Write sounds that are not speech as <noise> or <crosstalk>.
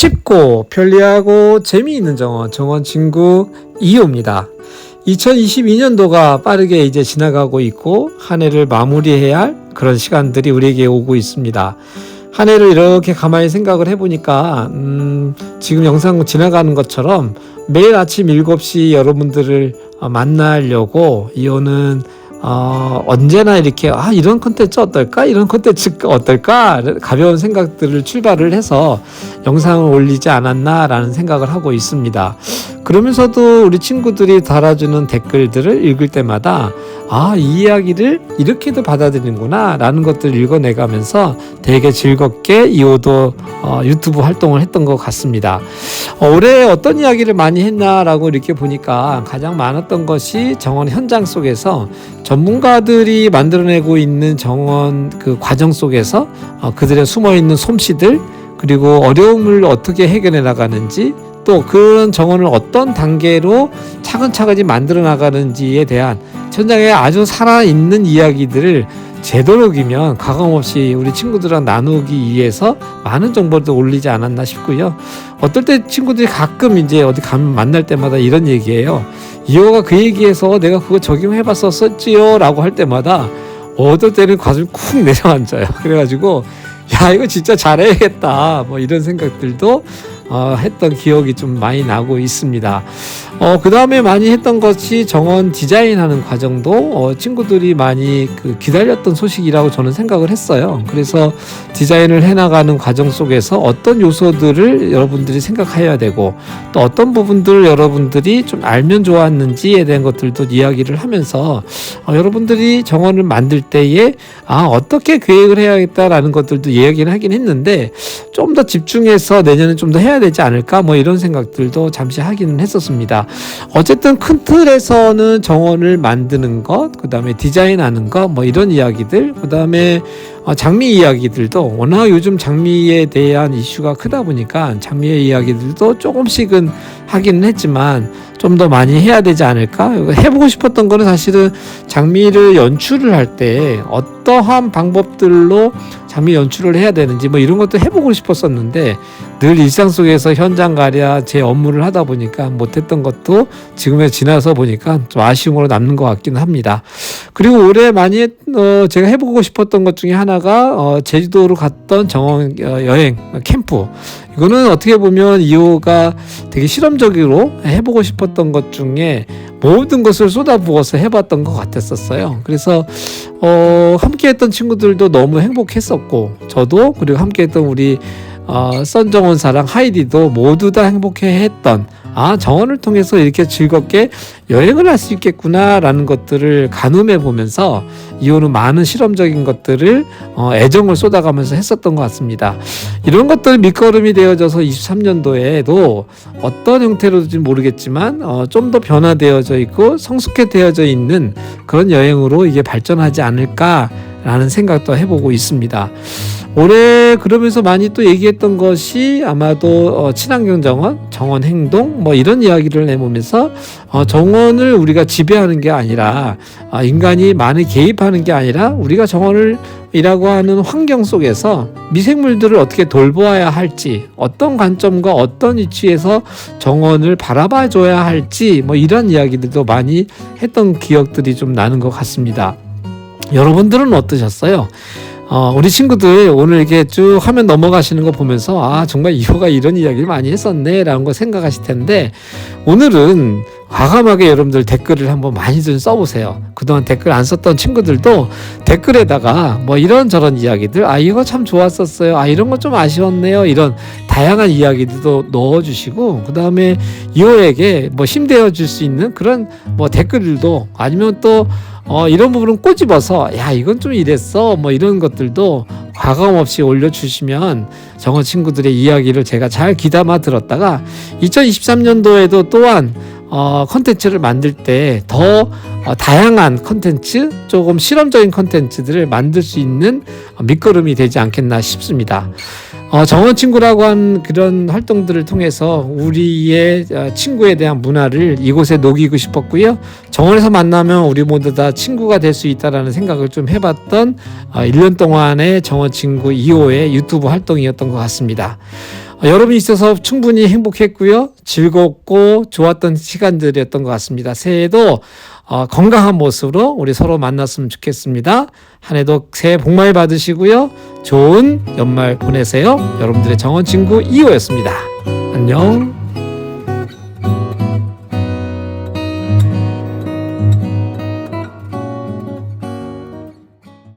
쉽고 편리하고 재미있는 정원, 정원 친구 2호입니다. 2022년도가 빠르게 이제 지나가고 있고 한 해를 마무리해야 할 그런 시간들이 우리에게 오고 있습니다. 한 해를 이렇게 가만히 생각을 해보니까 음, 지금 영상 지나가는 것처럼 매일 아침 7시 여러분들을 어, 만나려고 이호는 어, 언제나 이렇게 아 이런 컨텐츠 어떨까 이런 컨텐츠 어떨까 가벼운 생각들을 출발을 해서 영상을 올리지 않았나라는 생각을 하고 있습니다. 그러면서도 우리 친구들이 달아주는 댓글들을 읽을 때마다 아, 이 이야기를 이렇게도 받아들이는구나 라는 것들을 읽어내가면서 되게 즐겁게 이호도 어, 유튜브 활동을 했던 것 같습니다. 어, 올해 어떤 이야기를 많이 했나라고 이렇게 보니까 가장 많았던 것이 정원 현장 속에서 전문가들이 만들어내고 있는 정원 그 과정 속에서 어, 그들의 숨어 있는 솜씨들 그리고 어려움을 어떻게 해결해 나가는지 또 그런 정원을 어떤 단계로 차근차근히 만들어 나가는지에 대한 현장에 아주 살아있는 이야기들을 되도록이면 가감없이 우리 친구들랑 나누기 위해서 많은 정보를 올리지 않았나 싶고요. 어떨 때 친구들이 가끔 이제 어디 가면 만날 때마다 이런 얘기예요. 이호가 그 얘기해서 내가 그거 적용해봤었지요 라고 할 때마다 어떨 때는 가슴이 쿵 내려앉아요. <laughs> 그래가지고 야 이거 진짜 잘해야겠다. 뭐 이런 생각들도 어, 했던 기억이 좀 많이 나고 있습니다. 어, 그 다음에 많이 했던 것이 정원 디자인하는 과정도 어, 친구들이 많이 그 기다렸던 소식이라고 저는 생각을 했어요. 그래서 디자인을 해나가는 과정 속에서 어떤 요소들을 여러분들이 생각해야 되고 또 어떤 부분들을 여러분들이 좀 알면 좋았는지에 대한 것들도 이야기를 하면서 어, 여러분들이 정원을 만들 때에 아, 어떻게 계획을 해야겠다라는 것들도 이야기를 하긴 했는데 좀 더 집중해서 내년에 좀 더 해야 되지 않을까 뭐 이런 생각들도 잠시 하기는 했었습니다. 어쨌든 큰 틀에서는 정원을 만드는 것, 그 다음에 디자인하는 것, 뭐 이런 이야기들, 그 다음에 어, 장미 이야기들도 워낙 요즘 장미에 대한 이슈가 크다 보니까 장미의 이야기들도 조금씩은 하기는 했지만 좀 더 많이 해야 되지 않을까? 해보고 싶었던 거는 사실은 장미를 연출을 할 때 어떠한 방법들로 장미 연출을 해야 되는지 뭐 이런 것도 해보고 싶었었는데 늘 일상 속에서 현장 가랴 제 업무를 하다 보니까 못했던 것도 지금에 지나서 보니까 좀 아쉬움으로 남는 것 같기는 합니다. 그리고 올해 많이 어, 제가 해보고 싶었던 것 중에 하나 가 어, 제주도로 갔던 정원 어, 여행 캠프 이거는 어떻게 보면 이호가 되게 실험적으로 해보고 싶었던 것 중에 모든 것을 쏟아부어서 해봤던 것 같았었어요. 그래서 어, 함께했던 친구들도 너무 행복했었고 저도 그리고 함께했던 우리 어, 썬정원 사랑 하이디도 모두 다 행복해했던 아 정원을 통해서 이렇게 즐겁게 여행을 할 수 있겠구나라는 것들을 가늠해 보면서 이호는 많은 실험적인 것들을 어, 애정을 쏟아가면서 했었던 것 같습니다. 이런 것들 밑거름이 되어져서 23년도에도 어떤 형태로든지 모르겠지만 어, 좀 더 변화되어져 있고 성숙해 되어져 있는 그런 여행으로 이게 발전하지 않을까라는 생각도 해보고 있습니다. 올해 그러면서 많이 또 얘기했던 것이 아마도 어, 친환경 정원, 정원 행동 뭐 이런 이야기를 내보면서 어, 정원을 우리가 지배하는 게 아니라 어, 인간이 많이 개입하는 게 아니라 우리가 정원을 이라고 하는 환경 속에서 미생물들을 어떻게 돌보아야 할지 어떤 관점과 어떤 위치에서 정원을 바라봐 줘야 할지 뭐 이런 이야기들도 많이 했던 기억들이 좀 나는 것 같습니다. 여러분들은 어떠셨어요? 어, 우리 친구들 오늘 이렇게 쭉 화면 넘어가시는 거 보면서 아 정말 이호가 이런 이야기를 많이 했었네라는 거 생각하실 텐데 오늘은 과감하게 여러분들 댓글을 한번 많이 좀 써보세요. 그동안 댓글 안 썼던 친구들도 댓글에다가 뭐 이런저런 이야기들 아 이거 참 좋았었어요. 아 이런 거좀 아쉬웠네요. 이런 다양한 이야기들도 넣어주시고 그 다음에 이호에게 뭐 힘되어 줄 수 있는 그런 뭐 댓글들도 아니면 또 어, 이런 부분은 꼬집어서 야 이건 좀 이랬어 뭐 이런 것들도 과감 없이 올려주시면 정어 친구들의 이야기를 제가 잘 귀담아 들었다가 2023년도에도 또한 어, 컨텐츠를 만들 때더 어, 다양한 컨텐츠, 조금 실험적인 컨텐츠들을 만들 수 있는 어, 밑거름이 되지 않겠나 싶습니다. 어, 정원 친구라고 한 그런 활동들을 통해서 우리의 어, 친구에 대한 문화를 이곳에 녹이고 싶었고요. 정원에서 만나면 우리 모두 다 친구가 될 수 있다라는 생각을 좀 해봤던 어, 1년 동안의 정원 친구 2호의 유튜브 활동이었던 것 같습니다. 어, 여러분이 있어서 충분히 행복했고요. 즐겁고 좋았던 시간들이었던 것 같습니다. 새해에도 어, 건강한 모습으로 우리 서로 만났으면 좋겠습니다. 한 해도 새해 복 많이 받으시고요. 좋은 연말 보내세요. 여러분들의 정원 친구 2호였습니다. 안녕.